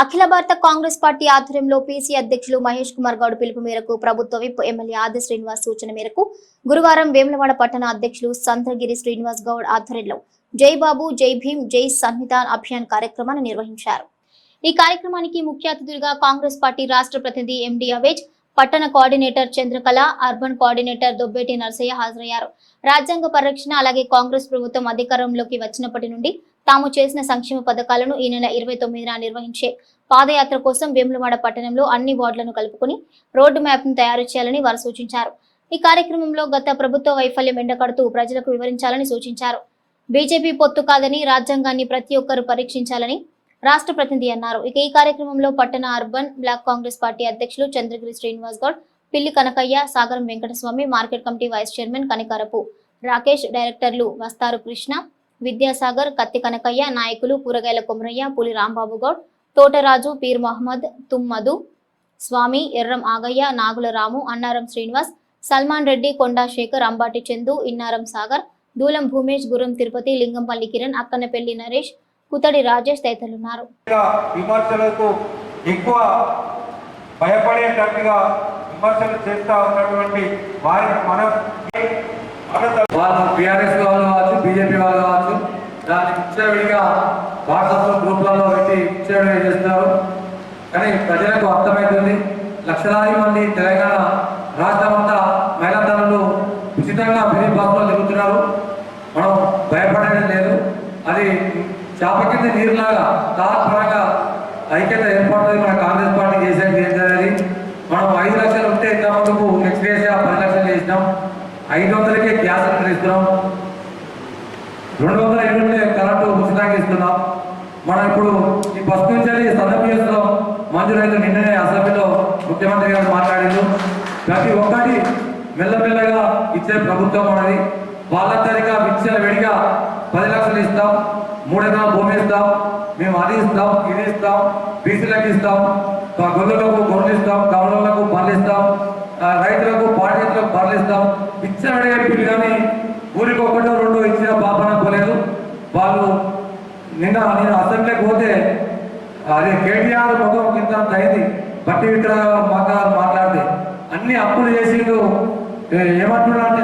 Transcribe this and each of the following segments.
అఖిల భారత కాంగ్రెస్ పార్టీ ఆధ్వర్యంలో పీసీ అధ్యక్షులు మహేష్ కుమార్ గౌడ్ పిలుపు మేరకు ప్రభుత్వ విప్ ఎమ్మెల్యే ఆది శ్రీనివాస్ సూచన మేరకు గురువారం వేములవాడ పట్టణ అధ్యక్షులు సంద్రగిరి శ్రీనివాస్ గౌడ్ ఆధ్వర్యంలో జై బాబు జై భీమ్ జై సంవిధాన్ అభియాన్ కార్యక్రమాన్ని నిర్వహించారు. ఈ కార్యక్రమానికి ముఖ్య అతిథులుగా కాంగ్రెస్ పార్టీ రాష్ట్ర ప్రతినిధి ఎండి అవేజ్ పట్టణ coordinator Chandrakala urban coordinator Dobbeti Narsaiah హాజరయ్యారు. రాజ్యాంగ పరిరక్షణ అలాగే కాంగ్రెస్ ప్రభుత్వం అధికారంలోకి వచ్చినప్పటి నుండి తాము చేసిన సంక్షేమ పథకాలను ఈ నెల ఇరవై తొమ్మిదిన నిర్వహించే పాదయాత్ర కోసం వేములవాడ పట్టణంలో అన్ని వార్డులను కలుపుకొని రోడ్డు మ్యాప్ను తయారు చేయాలని వారు సూచించారు. ఈ కార్యక్రమంలో గత ప్రభుత్వ వైఫల్యం ఎండకడుతూ ప్రజలకు వివరించాలని సూచించారు. బీజేపీ పొత్తు కాదని రాజ్యాంగాన్ని ప్రతి ఒక్కరూ పరీక్షించాలని రాష్ట్ర ప్రతినిధి అన్నారు. ఇక ఈ కార్యక్రమంలో పట్టణ అర్బన్ బ్లాక్ కాంగ్రెస్ పార్టీ అధ్యక్షులు Chandragiri Srinivas Goud Pilli Kanakaiah Sagaram Venkataswamy market committee vice chairman Kanikarapu Rakesh డైరెక్టర్లు వస్తారు కృష్ణ విద్యాసాగర్ కత్తి కనకయ్య నాయకులు కూరగాయల కొమరయ్య పులి రాంబాబు గౌడ్ తోటరాజు పీర్ మహమ్మద్ తుమ్మదు స్వామి ఎర్రం ఆగయ్య నాగుల రాము అన్నారం శ్రీనివాస్ సల్మాన్ రెడ్డి కొండా శేఖర్ అంబాటి చందు ఇన్నారం సాగర్ దూలం భూమేష్ గురం తిరుపతి లింగంపల్లి కిరణ్ అక్కనపల్లి నరేష్ కుతడి రాజేష్ తదితరులున్నారు. ఇంకా విమర్శలకు ఎక్కువ భయపడేటట్టుగా విమర్శలు చేస్తూ ఉన్నటువంటి వారి మన మన వాళ్ళు బీఆర్ఎస్ వాళ్ళు కావచ్చు బీజేపీ వాళ్ళు కావచ్చు ఆటోమేటిక్గా వాట్సాప్ గ్రూప్లలో పెట్టి విచ్చలవిడిగా చేస్తున్నారు? కానీ ప్రజలకు అర్థమవుతుంది లక్షలాది మంది తెలంగాణ రాష్ట్రం అంతా మహిళాధనులు ఉచితంగా బిజీ బాస్లో తిరుగుతున్నారు. మనం భయపడేది లేదు. అది చేప కింద నీరులాగా తాత్పరంగా ఐక్యత ఏర్పడుతుంది మన కాంగ్రెస్ పార్టీ చేసేది ఏంటనేది మనం ఐదు లక్షలు ఉంటే ఇంత ముందుకు నెక్స్ట్ పది లక్షలు చేసినాం. ఐదు వందలకే గ్యాస్ సిలిండర్ ఇస్తున్నాం. రెండు వందల ఎనిమిది ఉచితంగా మనం ఇప్పుడు ఈ బస్ నుంచి సదభ్యంలో మంజూరైన నిన్ననే అసెంబ్లీలో ముఖ్యమంత్రి గారు మాట్లాడారు ప్రతి ఒక్కటి మెల్లమెల్లగా ఇచ్చే ప్రభుత్వం అనేది. వాళ్ళందరిగా విచ్చల వెడిగా పది లక్షలు ఇస్తాం మూడు భూమి ఇస్తాం మేము అది ఇస్తాం ఇది ఇస్తాం బీసీలకు ఇస్తాం గొర్రెలకు గొర్రెలు ఇస్తాం కమలకు పనులు ఇస్తాం రైతులకు పాడేతులకు పనులు ఇస్తాం. ఇచ్చిన బిల్లు కానీ ఊరికి ఒకటో రెండో ఇచ్చిన పాపన పోలేదు వాళ్ళు నిన్న నేను అసెంబ్లీకి పోతే అదే కేటీఆర్ ముఖం కింద అంత అయింది. బట్టి విక్రమ మాట్లాడు మాట్లాడితే అన్ని అప్పులు చేసిండు. ఏమంటున్నాడు అంటే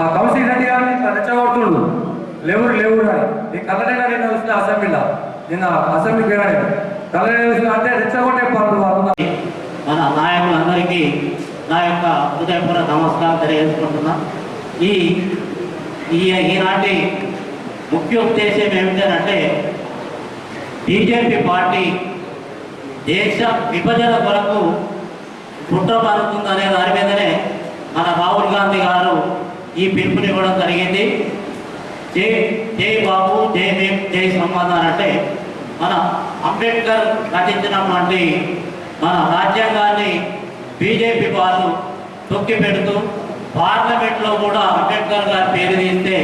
ఆ కౌశిక్ రెడ్డి గారిని రెచ్చగొడుతుడు. లేవుడు లేవుడు అని. నీ కళ్ళనైనా నిన్న చూసిన అసెంబ్లీలో. నిన్న అసెంబ్లీకి వెళ్ళాడు కళ్ళనైనా చూసిన అంటే రెచ్చగొట్టే పనులు వాళ్ళు మన నాయకులందరికీ నా యొక్క హృదయపూర్వక నమస్కారం తెలియజేసుకుంటున్నా. ఈ ఈ ఈనాటి ముఖ్య ఉద్దేశం ఏమిటంటే బీజేపీ పార్టీ దేశ విభజన కొరకు కుట్ర అనే దాని మీదనే మన రాహుల్ గాంధీ గారు ఈ పిలుపునివ్వడం జరిగింది. జై జై బాబు జై భీమ్ జై సంబంధం అంటే మన అంబేద్కర్ రచించినటువంటి మన రాజ్యాంగాన్ని బీజేపీ వాళ్ళు తొక్కి పెడుతూ పార్లమెంట్లో కూడా అంబేద్కర్ గారి పేరు తీస్తే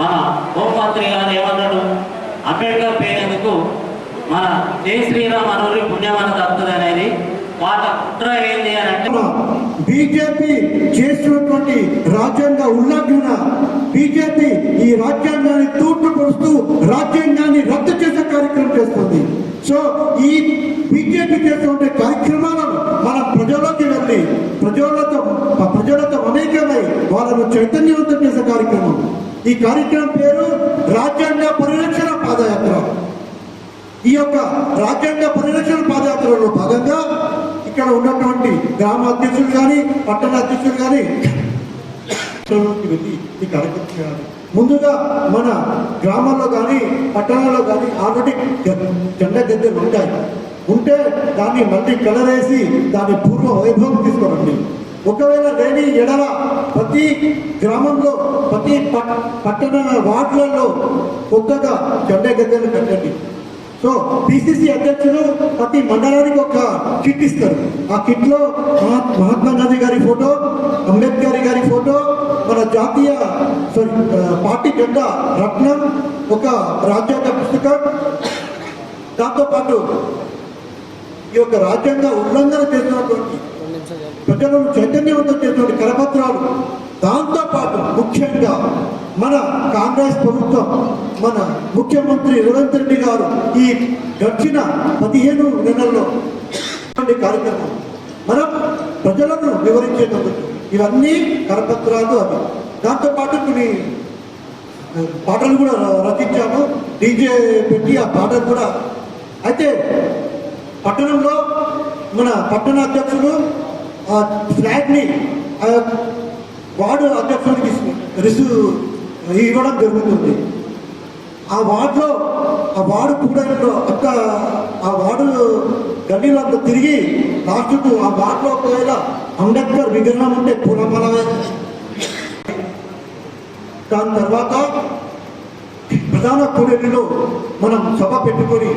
మన హోంమంత్రి గారు ఏమన్నాడు అంబేద్కర్ పేరు ఎందుకు మన జై శ్రీరామ్ అనూరి పుణ్యమన తప్పుతుంది అనేది వాళ్ళ కుట్ర ఏంది అని అంటే బీజేపీ చేసినటువంటి రాజ్యాంగ ఉల్లంఘన బీజేపీ ఈ రాజ్యాంగాన్ని తూట్టుపరుస్తూ రాజ్యాంగాన్ని రద్దు చేసే కార్యక్రమం చేస్తుంది. సో ఈ బీజేపీ చేస్తున్న కార్యక్రమాలను మన ప్రజల్లోకి వెళ్ళి ప్రజలతో ప్రజలతో అనేకమై వాళ్ళను చైతన్యవంతం చేసే కార్యక్రమం. ఈ కార్యక్రమం పేరు రాజ్యాంగ పరిరక్షణ పాదయాత్ర. ఈ యొక్క రాజ్యాంగ పరిరక్షణ పాదయాత్రలో భాగంగా ఇక్కడ ఉన్నటువంటి గ్రామ అధ్యక్షులు కానీ పట్టణ అధ్యక్షులు కానీ వెళ్ళి ఈ కార్యక్రమం చేయాలి. ముందుగా మన గ్రామాల్లో కానీ పట్టణాల్లో కానీ ఆల్రెడీ జెండా గద్దెలు ఉంటాయి. ఉంటే దాన్ని మళ్ళీ కలరేసి దాని పూర్వ వైభవం తీసుకోరండి ఒకవేళ లేని ఎడల ప్రతి గ్రామంలో ప్రతి పట్టణ వార్డులలో కొత్తగా జెండా గద్దెలు కట్టండి. సో పిసిసి అధ్యక్షులు ప్రతి మండలానికి ఒక కిట్ ఇస్తారు. ఆ కిట్లో మహాత్మా గాంధీ గారి ఫోటో అంబేద్కర్ గారి ఫోటో మన జాతీయ సారీ పార్టీ జెండా రత్నం ఒక రాజ్యాంగ పుస్తకం. దాంతోపాటు ఈ యొక్క రాజ్యాంగ ఉల్లంఘన చేసినటువంటి ప్రజలను చైతన్యవంతం చేసినటువంటి కరపత్రాలు. దాంతోపాటు ముఖ్యంగా మన కాంగ్రెస్ ప్రభుత్వం మన ముఖ్యమంత్రి రేవంత్ రెడ్డి గారు ఈ గడిచిన పదిహేను నెలల్లో కార్యక్రమం మనం ప్రజలను వివరించేటప్పుడు ఇవన్నీ కరపత్రాలు అవి. దాంతోపాటు కొన్ని పాటలు కూడా రచించాము. డీజే పెట్టి ఆ పాటలు కూడా. అయితే పట్టణంలో మన పట్టణ అధ్యక్షుడు ఆ ఫ్లాట్ని వార్డు అధ్యక్షుడికి రిసీవ్ ఇవ్వడం జరుగుతుంది. ఆ వార్డులో ఆ వార్డు కూడా అక్క ఆ వార్డు గల్లీలో తిరిగి లాస్ట్కు ఆ వార్డులో ఒకవేళ అంబేద్కర్ విగ్రహం ఉంటే పూలమాల దాని తర్వాత ప్రధాన కూడలిలో మనం సభ పెట్టుకొని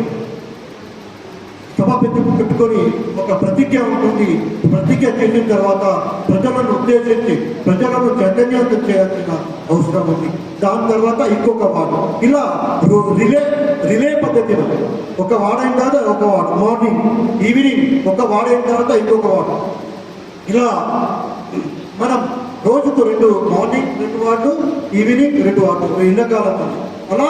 పెట్టు పెట్టుకొని ఒక ప్రతిజ్ఞ ఉంటుంది. ప్రతిజ్ఞ చేసిన తర్వాత ప్రజలను ఉద్దేశించి ప్రజలను చైతన్యవంతం చేయాల్సిన అవసరం ఉంది. దాని తర్వాత ఇంకొక వాడు. ఇలా రిలే రిలే పద్ధతిలో ఒక వాడైన తర్వాత ఒక వాడు. మార్నింగ్ ఈవినింగ్ ఒక వాడైన తర్వాత ఇంకొక వాడు. ఇలా మనం రోజుకు రెండు మార్నింగ్ రెండు వాడు ఈవినింగ్ రెండు వాడు. ఎండాకాలం అలా